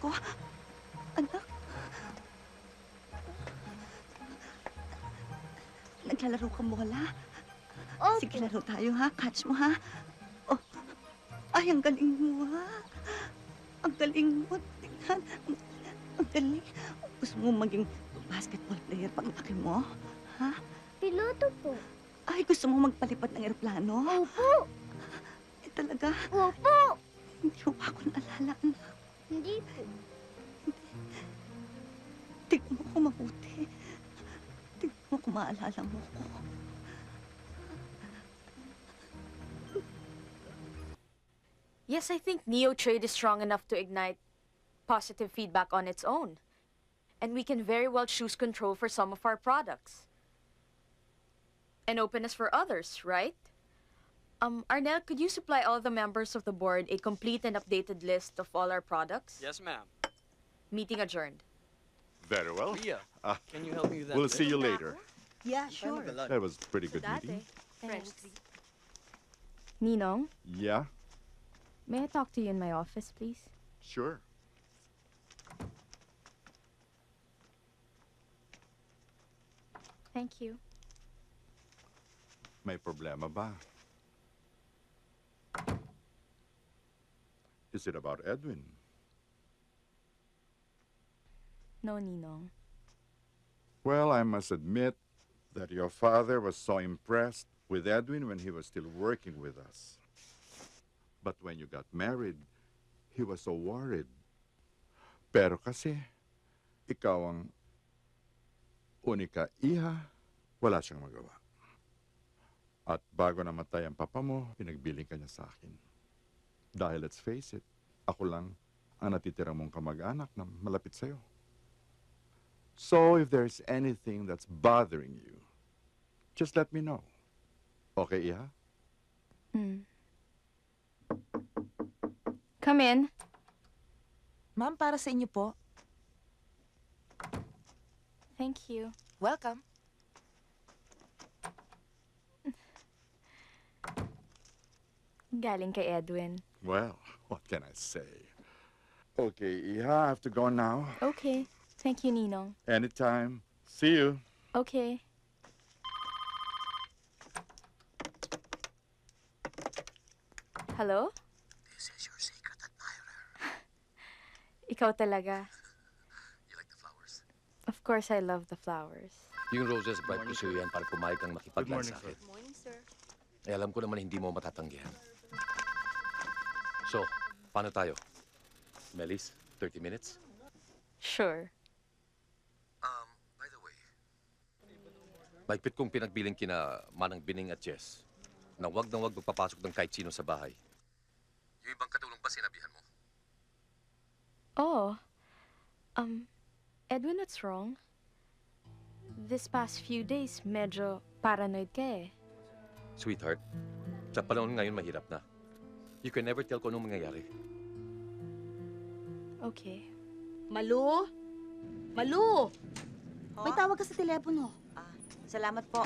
ko. Anak. Naglalaro ka bola? Oh, Sige, laro tayo ha. Catch mo ha. Oh. Ay, ang galing mo ha. Ang galing mo. Tingnan. Ang galing. Gusto mo maging basketball player pag laki mo? Ha? piloto po. Ay, gusto mo magpalipad ng eroplano? Opo, Eh, talaga. opo. Hindi mo pa ako naalala. anak. Hindi po. Tingnan mo ko mabuti. Tingnan mo kung maalala mo ko. Yes, I think NeoTrade is strong enough to ignite positive feedback on its own. And we can very well choose control for some of our products. And openness for others, right? Um, Arnel, could you supply all the members of the board a complete and updated list of all our products? Yes, ma'am. Meeting adjourned. Very well. Leah, Ah, can you help me with that? We'll list? see you later. Yeah, Paano ba That was pretty good meeting. Thanks. Ninong, Yeah, may I talk to you in my office, please? sure. Thank you. May problema ba? Is it about Edwin? No, Ninong. Well, I must admit that your father was so impressed with Edwin when he was still working with us. But when you got married, he was so worried. Pero kasi, ikaw ang unika iha, wala siyang magawa. At bago namatay ang papa mo, pinagbiling ka niya sa akin. Dahil let's face it, ako lang ang natitira mong kamag-anak na malapit sa'yo. So if there's anything that's bothering you, just let me know. Okay, Iha? Mm. Come in. Ma'am, para sa inyo po. Thank you. Welcome. Galing kay Edwin. Well, what can I say? Okay, Iha, I have to go now. Okay. Thank you, Ninong. Anytime. See you. Okay. Hello? This is your secret admirer. Ikaw talaga. You like the flowers? Of course, I love the flowers. Yung roses, bright ko sa'yo yan para pumayag kang makipaglan sa akin. morning, sir. Eh, alam ko naman hindi mo matatanggihan. So, paano tayo? Melis, 30 minutes? Sure. Um, by the way... Mahigpit kong pinagbiling kina Manang Bining at Jess na wag na wag magpapasok ng kahit sino sa bahay. Yung ibang katulong ba sinabihan mo? Oh. Um, Edwin, what's wrong? This past few days, medyo paranoid ka eh. Sweetheart, sa panahon ngayon mahirap na. You can never tell kung anong mangyayari. Okay. Malu? Malu! May Huh? tawag ka sa telepono. Salamat po.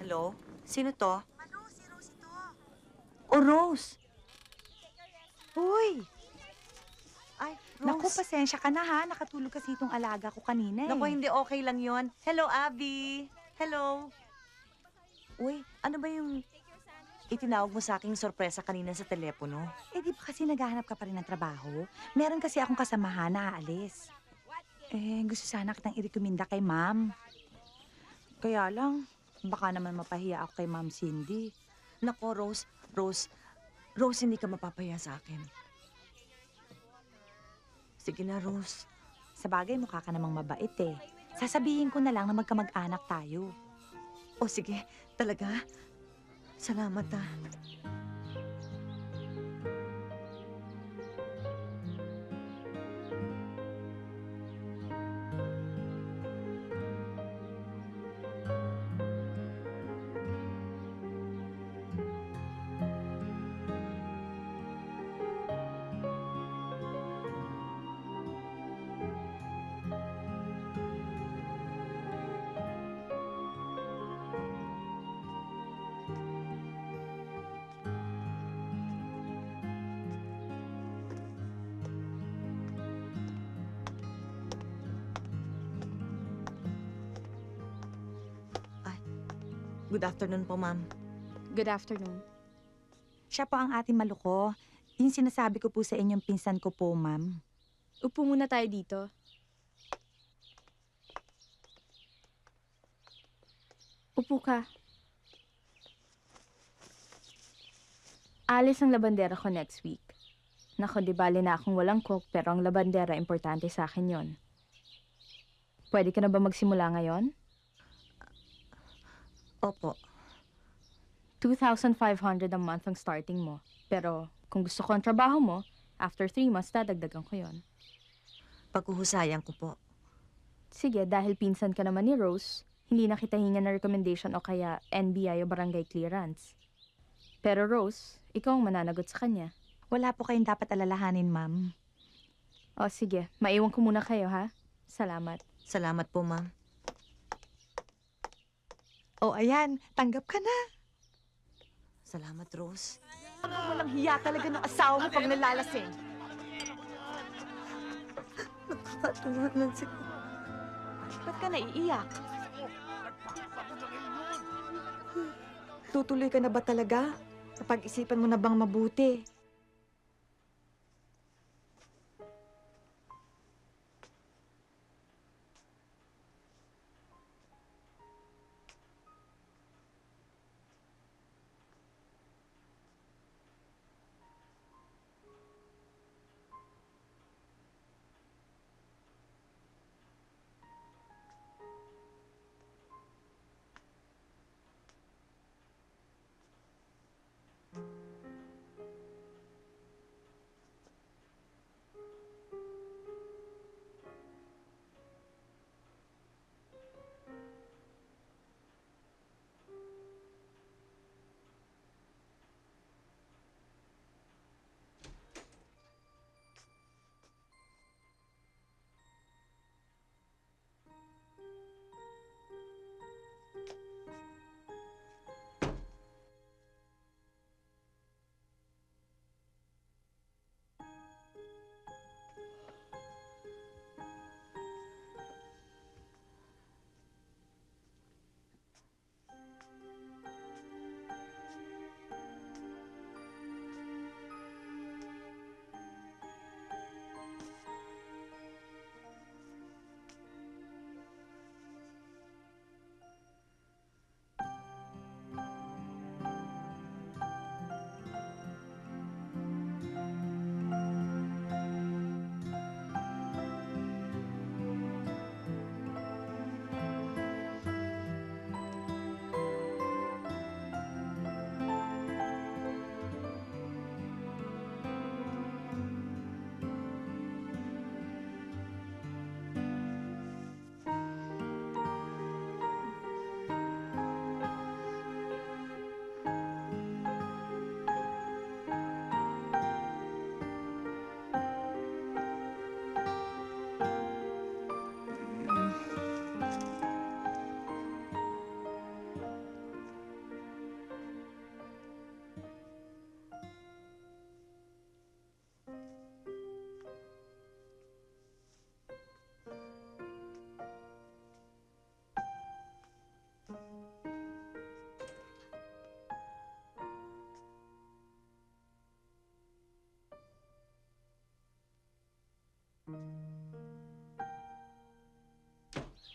Hello? Sino to? Malo, si Rose ito. Oh, Rose. Uy, Ay, Rose. naku, pasensya ka na ha. Nakatulog kasi itong alaga ko kanina eh. Naku, hindi okay lang yon. Hello, Abby. Hello. Uy, ano ba yung itinawag mo sa aking sorpresa kanina sa telepono? Eh, di ba kasi naghahanap ka pa rin ng trabaho? Meron kasi akong kasamahan na aalis. Eh, gusto sana kitang irekomenda kay ma'am. Kaya lang, baka naman mapahiya ako kay ma'am Cindy. Nako, Rose. Rose. Rose, hindi ka mapapaya sa akin. Sige na, Rose. Sa bagay, mukha ka namang mabait eh. Sasabihin ko na lang na magkamag-anak tayo. O sige, talaga? Salamat ah. Good afternoon po, ma'am. Good afternoon. Siya po ang ating maluko. Yung sinasabi ko po sa inyong pinsan ko po, ma'am. Upo muna tayo dito. Upo ka. Alis ang labandera ko next week. Nako, di bali na akong walang cook, pero ang labandera importante sa akin yon. Pwede ka na ba magsimula ngayon? Opo. 2,500 a month ang starting mo. Pero kung gusto ko ang trabaho mo, after 3 months, dadagdagan ko yon. Paghuhusayan ko po. Sige, dahil pinsan ka naman ni Rose, hindi na kita hinga na recommendation o kaya NBI o barangay clearance. Pero Rose, ikaw ang mananagot sa kanya. Wala po kayong dapat alalahanin, ma'am. O sige, maiwan ko muna kayo ha. Salamat. Salamat po, ma'am. O ayan, tanggap ka na. Salamat, Rose. Walang hiya talaga ng asawa mo pag nalalasing. Nakakatuwa si Ba't ka naiiyak? Tutuloy ka na ba talaga? Kapag-isipan mo na bang mabuti?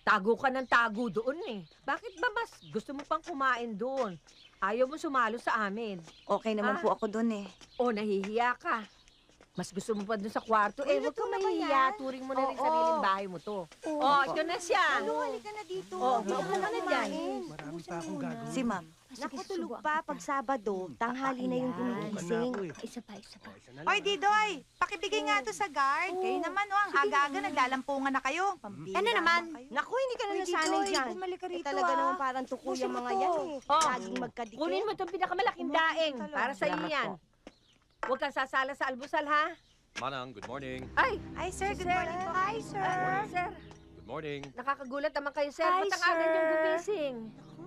Tago ka ng tago doon eh. Bakit ba mas gusto mo pang kumain doon? Ayaw mo sumalo sa amin. Okay naman Ah. po ako dun eh. O nahihiya ka. Mas gusto mo pa doon sa kwarto. eh, Uy, huwag kang luto na ba mahihiya. yan? Turing mo na rin Oo. sariling bahay mo to. Oh, ito na siya. Ano, halika na dito. Oo, Dito maupo ka ka na dyan. kumain. Marami pa akong gagawin. Si ma'am. Naku, tulog pa. Pag Sabado, tanghali na yung gumigising. Isa pa, isa pa. Oy, lang. Didoy! Pakibigay nga to sa guard. Kayo naman, oh, ang aga-aga naglalampungan na kayo. Pambira Ano naman? kayo. Naku, hindi ka na nasanay dyan. bumalik ka Eh, rito, talaga ah. naman parang tuko Puso yung mo mga yan eh. Oh, Laging magkadikit. kunin mo itong pinakamalaking daing para sa iyo yan. Huwag kang sasala sa almusal, ha? Manang, good morning. Ay, Ay, sir, good morning po. Hi, sir. sir. Good morning. Nakakagulat naman kayo, sir. Hi, Ba't ang aga niyong sir. gumising?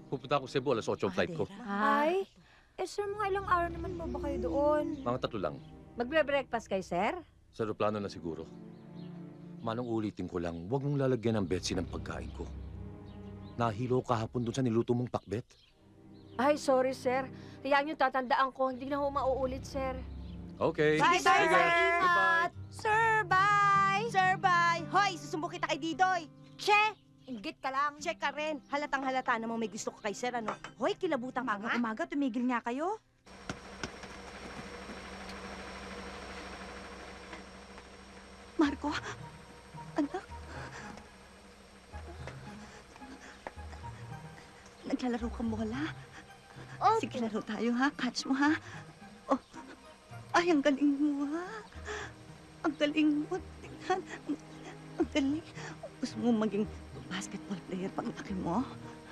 Pupunta ako sa Cebu, alas 8 ang flight ko. Ay, eh sir, mga ilang araw naman po ba kayo doon? Mga tatlo lang. Magbre-breakfast kayo, sir? Sa aeroplano na siguro. Manong ulitin ko lang, huwag mong lalagyan ng Betsy ng pagkain ko. Nahilo kahapon dun sa niluto mong pakbet. Ay, sorry, sir. Hayaan yung tatandaan ko. Hindi na ho mauulit, sir. Okay. Bye, Sige. bye, sir. Goodbye. Hoy, susumbo kita kay Didoy! Che! Inggit ka lang. Che ka rin. Halatang halata namang may gusto ko kay Sir, ano? Hoy, kilabutan ka nga. Umaga, tumigil nga kayo. Marco, anak. Naglalaro ka bola? Opo. Sige, laro tayo ha. Catch mo ha. Oh, ay, ang galing mo ha. Ang galing mo. Tingnan. Ang, ang galing. Gusto mo maging basketball player pag laki mo?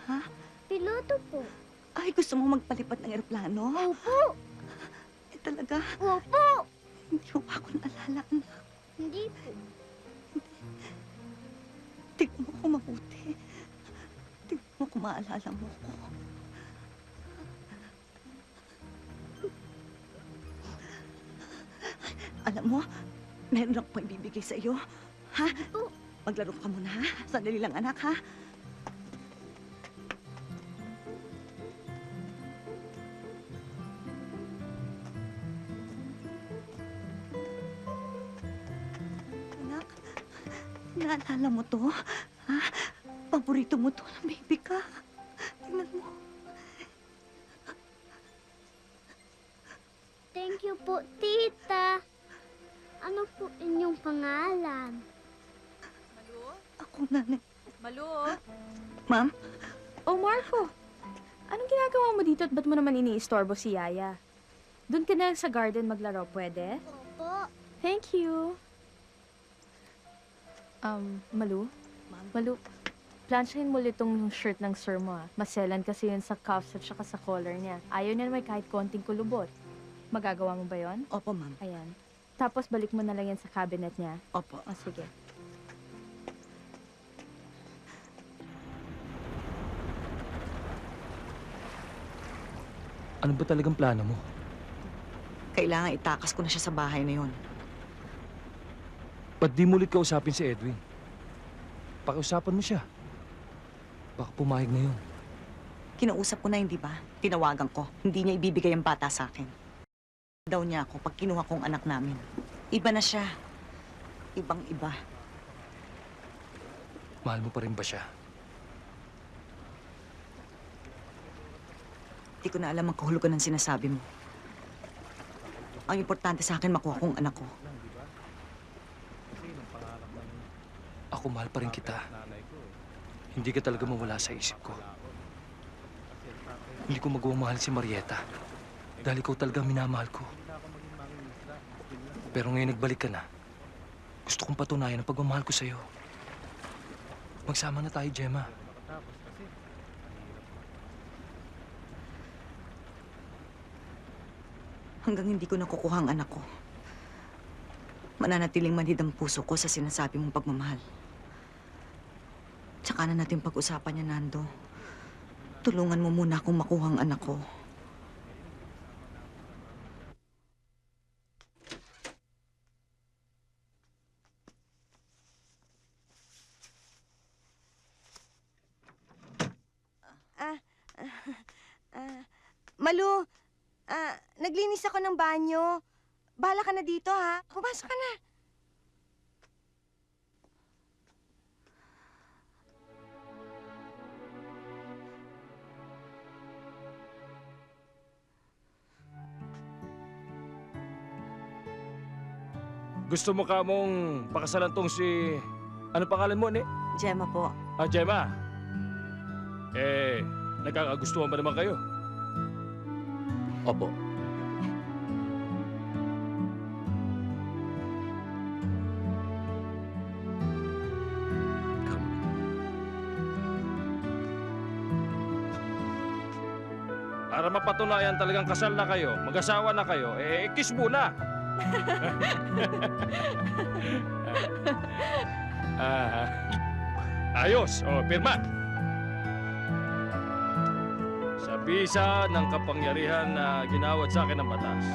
Ha? Piloto po. Ay, gusto mo magpalipad ng eroplano? Opo. Eh, talaga? Opo. Hindi mo pa ako naalala, anak. Hindi po. Tignan mo ko mabuti. Tignan mo kung maalala mo ko. Alam mo, meron ako pang ibibigay sa iyo. Ha? Maglaro ka muna, ha? Sandali lang, anak, ha? Anak, naalala mo to? Ha? Paborito mo to ng baby ka. Tingnan mo. Thank you po, tita. Ano po inyong pangalan? Ako nanay. Malu? Ma'am, Oh, Marco. Anong ginagawa mo dito at ba't mo naman iniistorbo si Yaya? Doon ka na sa garden maglaro, pwede? Opo. Thank you. Um, Malu? Ma'am. Malu, plansyahin mo ulit tong shirt ng sir mo ah. Maselan kasi yun sa cuffs at saka sa collar niya. Ayaw niya may kahit konting kulubot. Magagawa mo ba yon? opo ma'am. Ayan. Tapos balik mo na lang yan sa cabinet niya. Opo. O, sige. Ano ba talagang plano mo? Kailangan itakas ko na siya sa bahay na yon. Ba't di mo ulit kausapin si Edwin? Pakiusapan mo siya. Baka pumayag na yun. Kinausap ko na, hindi ba? Tinawagan ko. Hindi niya ibibigay ang bata sa akin. Daw niya ako pag kinuha kong anak namin. Iba na siya. Ibang iba. Mahal mo pa rin ba siya? Hindi ko na alam ang kahulugan ng sinasabi mo. Ang importante sa akin, makuha kong anak ko. Ako mahal pa rin kita. Hindi ka talaga mawala sa isip ko. Hindi ko magawang mahal si Marieta. Dahil ikaw talaga minamahal ko. Pero ngayon nagbalik ka na. Gusto kong patunayan ang pagmamahal ko sa'yo. Magsama na tayo, Gemma. Hanggang hindi ko nakukuha ang anak ko. Mananatiling manhid ang puso ko sa sinasabi mong pagmamahal. Tsaka na natin pag-usapan niya, Nando. Tulungan mo muna akong makuha ang anak ko. Ah, Malu, ah, naglinis ako ng banyo. Bahala ka na dito, ha? Pumasok ka na. Gusto mo ka mong pakasalan tong si... Ano pangalan mo, ni? Gemma po. Ah, Gemma. Eh, nagkakagustuhan ba naman kayo? Opo. Para mapatunayan talagang kasal na kayo, mag-asawa na kayo, eh, kiss muna. ah, ayos, o, pirma. Sa bisa ng kapangyarihan na ginawad sa akin ng batas,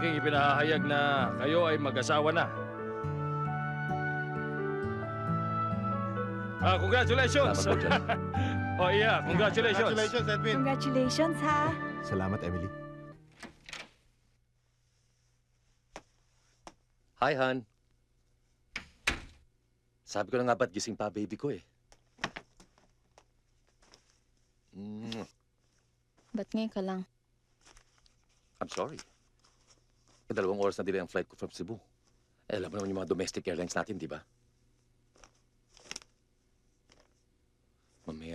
aking ipinahayag na kayo ay mag-asawa na. Ah, congratulations! Salamat po. Oh, yeah. Congratulations. Edwin. Congratulations, ha? Salamat, Emily. Hi, Han. Sabi ko na nga ba't gising pa baby ko eh. Mm, Ba't ngayon ka lang? I'm sorry. Eh, dalawang oras na delay ang flight ko from Cebu. Eh, alam mo naman yung mga domestic airlines natin, di ba?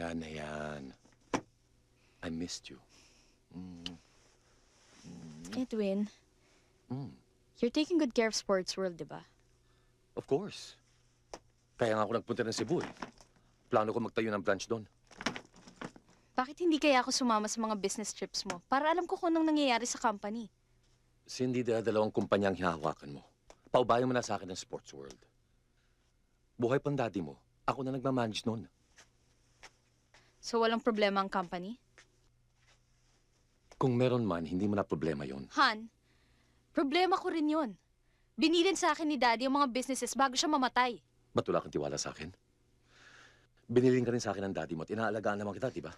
Mamaya na yan. I missed you. Mm, Edwin, mm, you're taking good care of Sports World, di ba? of course. Kaya nga ako nagpunta ng Cebu eh. Plano ko magtayo ng branch doon. Bakit hindi kaya ako sumama sa mga business trips mo? Para alam ko kung anong nangyayari sa company. Cindy, dahil dalawang kumpanya ang hinahawakan mo. Paubayan mo na sa akin ng sports world. Buhay pang daddy mo. Ako na nagmamanage noon. So walang problema ang company? Kung meron man, hindi mo na problema yon. Han, problema ko rin yun. Binilin sa akin ni Daddy ang mga businesses bago siya mamatay. Ba't wala kang tiwala sa akin? Biniling ka rin sa akin ng daddy mo at inaalagaan naman kita, di ba?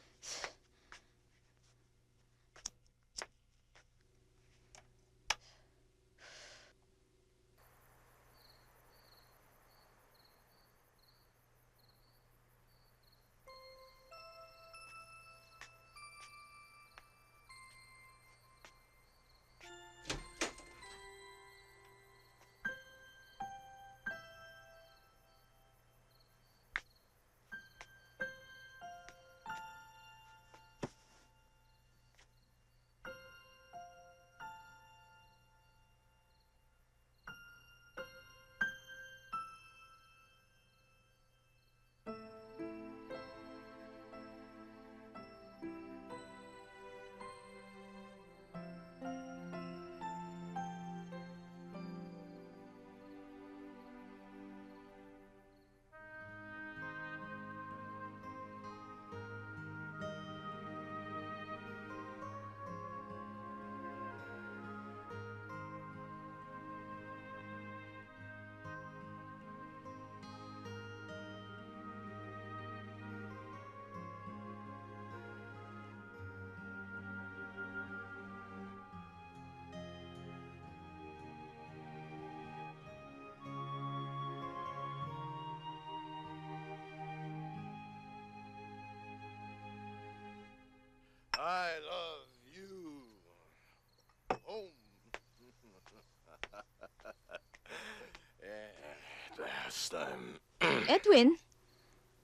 Last time. Edwin,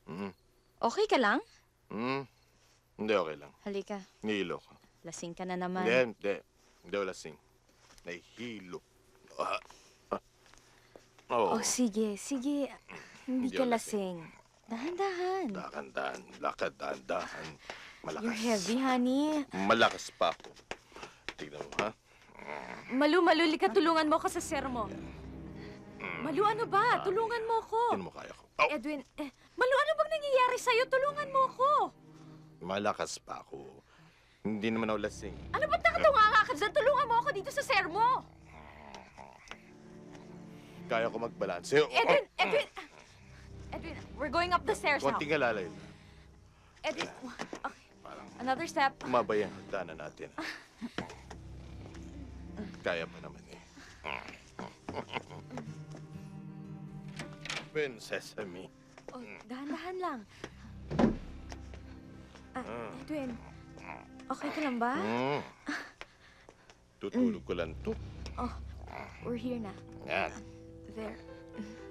Mhm. okay ka lang? Hmm? Hindi, okay lang. Halika, Nihilo ko. lasing ka na naman. Hindi, hindi. Hindi ako lasing. Nahihilo. Ah. Ah. Oo. Oh, sige, sige. Hindi Hindi ka ako lasing. Dahan-dahan. Dahan-dahan. Lakad, dahan-dahan. Malakas. You're heavy, honey. Malakas pa ako. Tignan mo, ha? Malu, Malu, lika, tulungan mo ako sa sir mo. Malu, ano ba? Tulungan mo ako. Hindi mo kaya ko. Oh, Edwin, eh, Malu, ano bang nangyayari sa'yo? Tulungan mo ako. malakas pa ako. Hindi naman ako lasing. Ano ba't nakatunganga ka dyan? Tulungan mo ako dito sa sir mo. Kaya ko magbalanse. Oh, Edwin, Edwin. Edwin, we're going up the stairs now. Konting alalay. Edwin, okay. Another step. Umabay ang hagdanan natin. Kaya pa naman eh. Ben Sesame. Oh, dahan-dahan lang. Ah, Edwin, okay ka lang ba? Mm. Tutulog ko lang to. Oh, we're here na. Yan. There.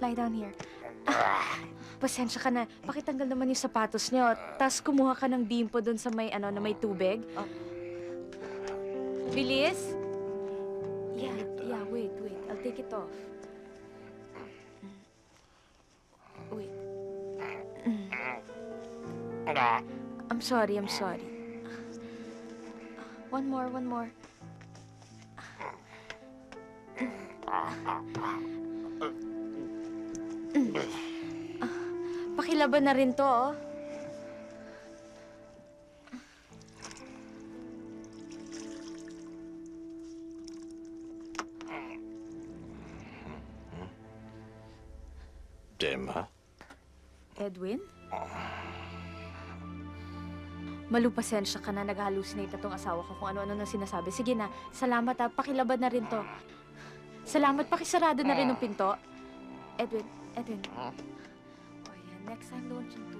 Lie down here. Ah, pasensya ka na. Pakitanggal naman yung sapatos niyo. Tapos kumuha ka ng bimpo doon sa may, ano, na may tubig. Bilis? Yeah, yeah, wait, wait. I'll take it off. I'm sorry, I'm sorry. One more, one more. Pakilaban na rin to, oh. Gemma. Edwin? Malu, pasensya ka na. Nag-hallucinate na tong asawa ko kung ano-ano nang sinasabi. Sige na, salamat ha. Pakilabad na rin to. Salamat, pakisarado na rin ng pinto. Edwin, Edwin. Oh, yan. Next time, don't too